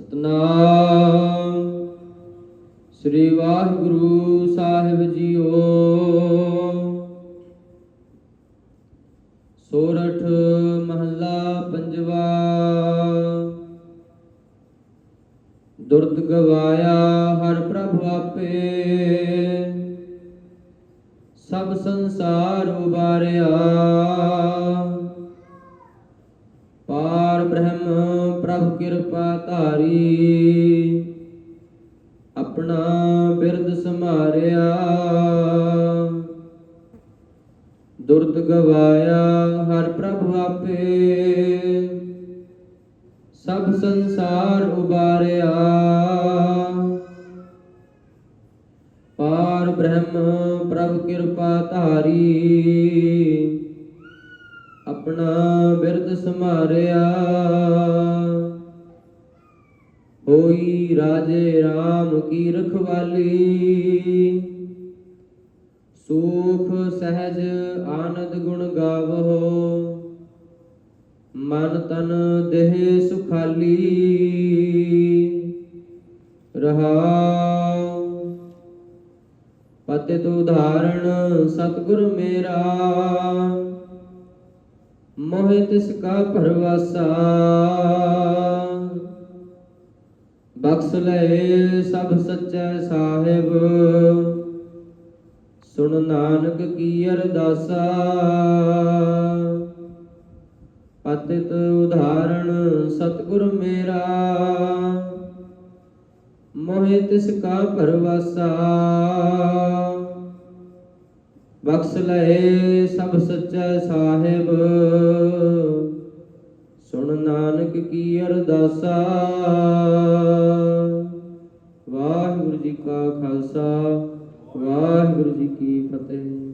ਸਤਨਾਮ। ਸ੍ਰੀ ਵਾਹਿਗੁਰੂ ਸਾਹਿਬ ਜੀਓ। ਸੋਰਠ ਮਹੱਲਾ ਪੰਜਵਾ। ਦੁਰਦ ਗਵਾਇਆ ਹਰ ਪ੍ਰਭ ਆਪੇ। ਸਭ ਸੰਸਾਰ ਉਬਾਰਿਆ। ਬ੍ਰਹਮ ਪ੍ਰਭ ਕਿਰਪਾ ਧਾਰੀ। ਆਪਣਾ ਬਿਰਦ ਸੰਭਾਰਿਆ। ਦੁਰਦ ਗਵਾਇਆ ਹਰ ਪ੍ਰਭ ਆਪੇ। ਸਭ ਸੰਸਾਰ ਉਬਾਰਿਆ। ਪਾਰ ਬ੍ਰਹਮ ਪ੍ਰਭ ਕਿਰਪਾ ਧਾਰੀ। ਆਪਣਾ ਬਿਰਦ ਸਮਾਰਿਆ ਹੋਈ ਰਾਜੇ RAM ਕੀ ਰਖਵਾਲੀ। ਸੁਖ ਸਹਿਜ ਆਨੰਦ ਗੁਣ ਗਾਵੋ। ਮਨ ਤਨ ਦੇਹ ਸੁਖਾਲੀ। ਰਹਾਉ। ਪਤਿਤ ਉਦਾਹਰਣ ਸਤਿਗੁਰ ਮੇਰਾ। ਮੋਹਿ ਤਿਸ ਕਾ ਭਰਵਾਸਾ। ਬਖਸ਼ ਲਏ ਸਭ ਸੱਚੈ ਸਾਹਿਬ। ਸੁਣ ਨਾਨਕ ਕੀ ਅਰਦਾਸਾ। ਪਤਿਤ ਉਦਾਹਰਣ ਸਤਿਗੁਰ ਮੇਰਾ। ਮੋਹਿ ਤਿਸ ਕਾ ਭਰਵਾਸਾ। ਬਖਸ਼ ਲਏ ਸਭ ਸੱਚਾ ਸਾਹਿਬ। ਸੁਣ ਨਾਨਕ ਕੀ ਅਰਦਾਸਾ। ਵਾਹਿਗੁਰੂ ਜੀ ਕਾ ਖਾਲਸਾ, ਵਾਹਿਗੁਰੂ ਜੀ ਕੀ ਫਤਿਹ।